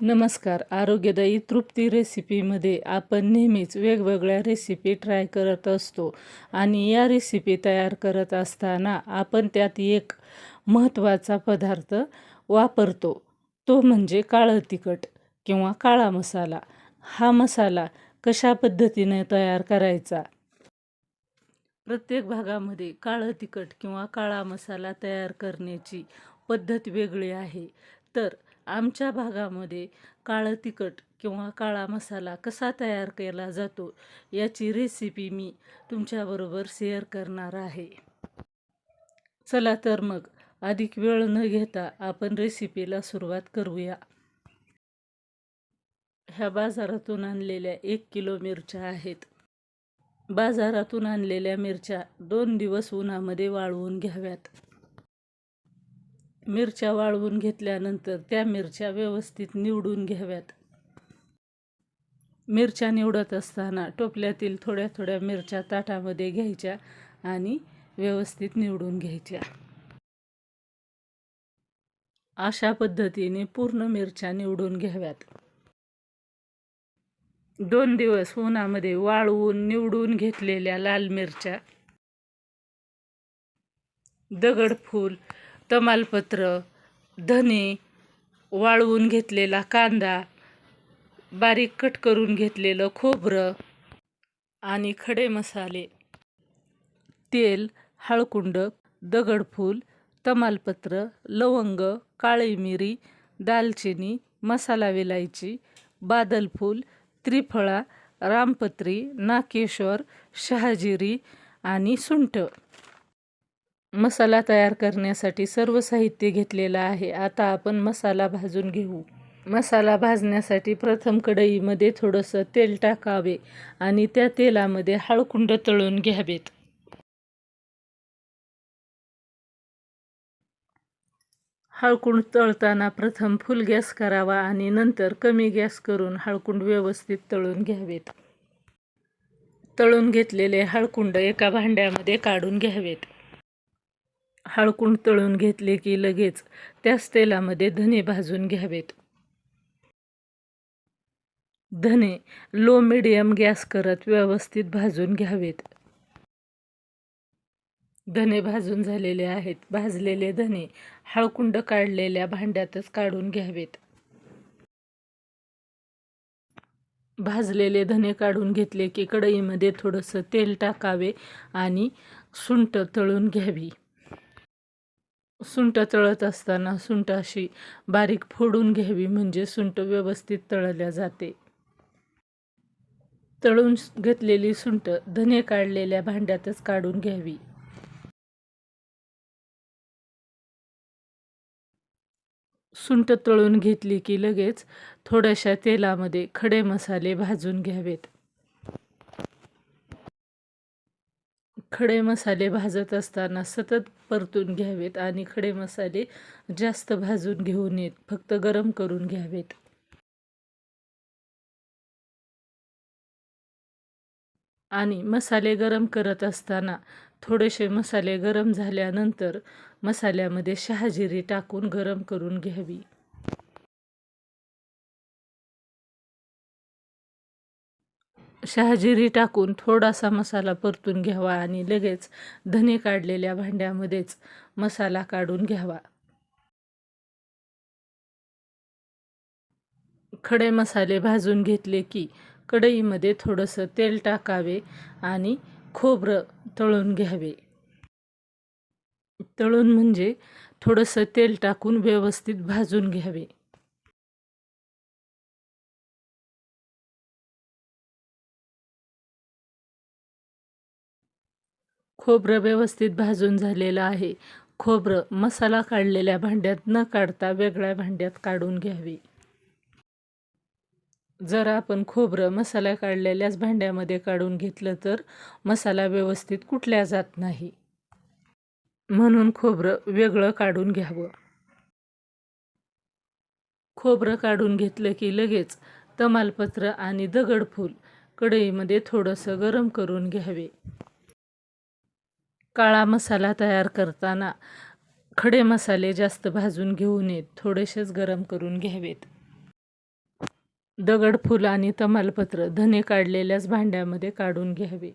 नमस्कार. आरोग्यदायी तृप्ती रेसिपीमध्ये आपण नेहमीच वेगवेगळ्या रेसिपी ट्राय करत असतो आणि या रेसिपी तयार करत असताना आपण त्यात एक महत्त्वाचा पदार्थ वापरतो. तो म्हणजे काळं तिखट किंवा काळा मसाला. हा मसाला कशा पद्धतीने तयार करायचा? प्रत्येक भागामध्ये काळं तिखट किंवा काळा मसाला तयार करण्याची पद्धत वेगळी आहे. तर आमच्या भागामध्ये काळं तिखट किंवा काळा मसाला कसा तयार केला जातो याची रेसिपी मी तुमच्याबरोबर शेअर करणार आहे. चला तर मग अधिक वेळ न घेता आपण रेसिपीला सुरुवात करूया. ह्या बाजारातून आणलेल्या एक किलो मिरच्या आहेत. बाजारातून आणलेल्या मिरच्या दोन दिवस उन्हामध्ये वाळवून घ्याव्यात. मिरच्या वाळवून घेतल्यानंतर त्या मिरच्या व्यवस्थित निवडून घ्याव्यात. मिरच्या निवडत असताना टोपल्यातील थोड्या थोड्या मिरच्या ताटामध्ये घ्यायच्या आणि व्यवस्थित निवडून घ्यायच्या. अशा पद्धतीने पूर्ण मिरच्या निवडून घ्याव्यात. दोन दिवस उन्हामध्ये वाळवून निवडून घेतलेल्या लाल मिरच्या दगडफूल तमालपत्र धने वाळवून घेतलेला कांदा बारीक कट करून घेतलेलं खोबरं आणि खडे मसाले तेल हळकुंड दगडफूल तमालपत्र लवंग काळी मिरी दालचिनी मसाला विलायची बादलफूल त्रिफळा रामपत्री नाकेश्वर शहाजिरी आणि सुंठ. मसाला तयार करण्यासाठी सर्व साहित्य घेतलेलं आहे. आता आपण मसाला भाजून घेऊ. मसाला भाजण्यासाठी प्रथम कढईमध्ये थोडंसं तेल टाकावे आणि त्या तेलामध्ये हळकुंड तळून घ्यावेत. हळकुंड तळताना प्रथम फुल गॅस करावा आणि नंतर कमी गॅस करून हळकुंड व्यवस्थित तळून घ्यावेत. तळून घेतलेले हळकुंड एका भांड्यामध्ये काढून घ्यावेत. हळकून तळून घेतले की लगेच त्याच तेलामध्ये धने भाजून घ्यावेत. धने लो मिडियम गॅस करत व्यवस्थित भाजून घ्यावेत. धने भाजून झालेले आहेत. भाजलेले धने हळकुंड काढलेल्या भांड्यातच काढून घ्यावेत. भाजलेले धने काढून घेतले की कढईमध्ये थोडंसं तेल टाकावे आणि सुंट तळून घ्यावी. सुंट तळत असताना सुंट अशी बारीक फोडून घ्यावी म्हणजे सुंट व्यवस्थित तळल्या जाते. तळून घेतलेली सुंट धने काढलेल्या भांड्यातच काढून घ्यावी. सुंट तळून घेतली की लगेच थोड्याशा तेलामध्ये खडे मसाले भाजून घ्यावेत. खडे मसाले भाजत असताना सतत परतून घ्यावेत आणि खडे मसाले जास्त भाजून घेऊ नयेत फक्त गरम करून घ्यावेत. आणि मसाले गरम करत असताना थोडेसे मसाले गरम झाल्यानंतर मसाल्यामध्ये शहाजिरी टाकून गरम करून घ्यावी. शहाजिरी टाकून थोडासा मसाला परतून घ्यावा आणि लगेच धने काढलेल्या भांड्यामध्येच मसाला काढून घ्यावा. खडे मसाले भाजून घेतले की कढईमध्ये थोडंसं तेल टाकावे आणि खोबरं तळून घ्यावे. तळून म्हणजे थोडंसं तेल टाकून व्यवस्थित भाजून घ्यावे. खोबरं व्यवस्थित भाजून झालेलं आहे. खोबरं मसाला काढलेल्या भांड्यात न काढता वेगळ्या भांड्यात काढून घ्यावे. जर आपण खोबरं मसाला काढलेल्याच भांड्यामध्ये काढून घेतलं तर मसाला व्यवस्थित कुठल्या जात नाही. म्हणून खोबरं वेगळं काढून घ्यावं. खोबरं काढून घेतलं की लगेच तमालपत्र आणि दगडफूल कढईमध्ये थोडंसं गरम करून घ्यावे. काळा मसाला तयार करताना खडे मसाले जास्त भाजून घेऊ नयेत थोडेसेच गरम करून घ्यावेत. दगडफूल आणि तमालपत्र धने काढलेल्याच भांड्यामध्ये काढून घ्यावे.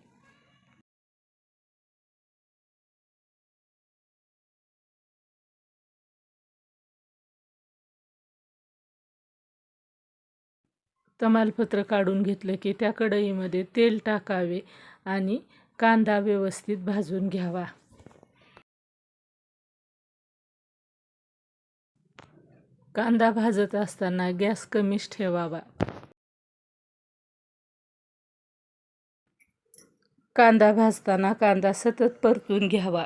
तमालपत्र काढून घेतलं की त्या कढईमध्ये तेल टाकावे आणि कांदा व्यवस्थित भाजून घ्यावा. कांदा भाजत असताना गॅस कमीच ठेवावा. कांदा भाजताना कांदा सतत परतून घ्यावा.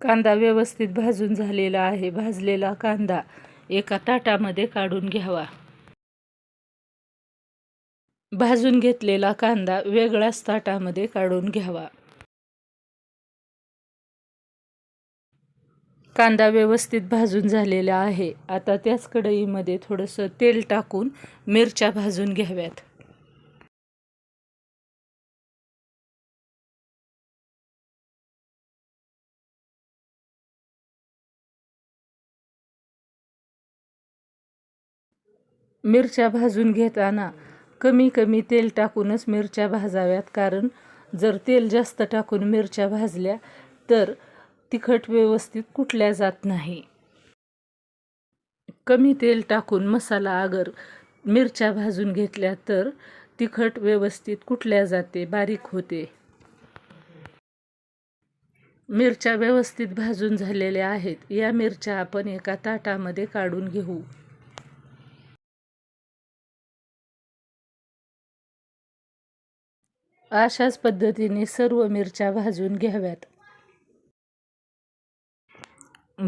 कांदा व्यवस्थित भाजून झालेला आहे. भाजलेला कांदा एका ताटामध्ये काढून घ्यावा. भाजून घेतलेला कांदा वेगळ्याच ताटामध्ये काढून घ्यावा. कांदा व्यवस्थित भाजून झालेला आहे. आता त्याच कढईमध्ये थोडंसं तेल टाकून मिरच्या भाजून घ्याव्यात. मिरच्या भाजून घेताना कमी कमी तेल टाकूनच मिरच्या भाजाव्यात. कारण जर तेल जास्त टाकून मिरच्या भाजल्या तर तिखट व्यवस्थित कुटल्या जात नाही. कमी तेल टाकून मसाला अगर मिरच्या भाजून घेतल्या तर तिखट व्यवस्थित कुटल्या जाते बारीक होते. मिरच्या व्यवस्थित भाजून झालेल्या आहेत. या मिरच्या आपण एका ताटामध्ये काढून घेऊ. अशाच पद्धतीने सर्व मिरच्या भाजून घ्याव्यात.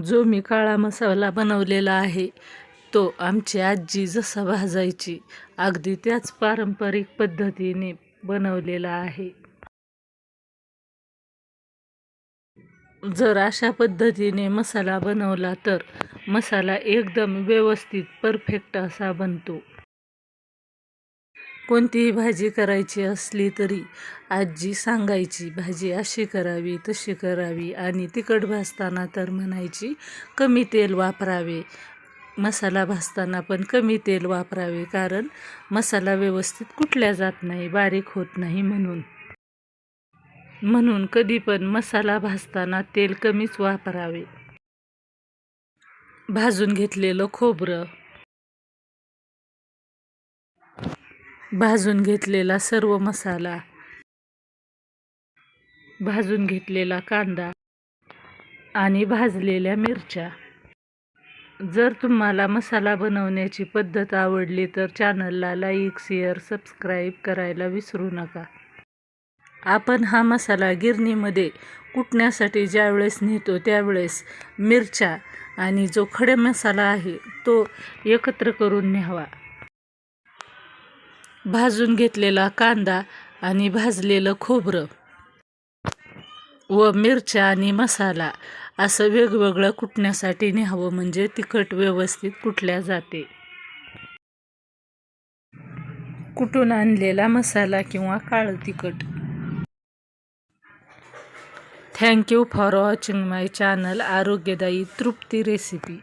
जो मी काळा मसाला बनवलेला आहे तो आमची आजी जसा भाजायची अगदी त्याच पारंपरिक पद्धतीने बनवलेला आहे. जर अशा पद्धतीने मसाला बनवला तर मसाला एकदम व्यवस्थित परफेक्ट असा बनतो. कोणतीही भाजी करायची असली तरी आजी सांगायची भाजी अशी करावी तशी करावी. आणि तिखट भाजताना तर म्हणायची कमी तेल वापरावे. मसाला भाजताना पण कमी तेल वापरावे कारण मसाला व्यवस्थित कुठल्या जात नाही बारीक होत नाही म्हणून. म्हणून कधी पण मसाला भाजताना तेल कमीच वापरावे. भाजून घेतलेलं खोबरं भाजून घेतलेला सर्व मसाला भाजून घेतलेला कांदा आणि भाजलेल्या मिरच्या. जर तुम्हाला मसाला बनवण्याची पद्धत आवडली तर चॅनलला लाईक शेअर सबस्क्राईब करायला विसरू नका. आपण हा मसाला गिरणीमध्ये कुटण्यासाठी ज्यावेळेस नेतो त्यावेळेस मिरच्या आणि जो खडे मसाला आहे तो एकत्र करून न्यावा. भाजून घेतलेला कांदा आणि भाजलेलं खोबरं व मिरच्या आणि मसाला असं वेगवेगळं कुटण्यासाठी न्यावं म्हणजे तिखट व्यवस्थित कुटल्या जाते. कुटून आणलेला मसाला किंवा काळं तिखट. Thank you for watching my channel आरोग्यदायी तृप्ती रेसिपी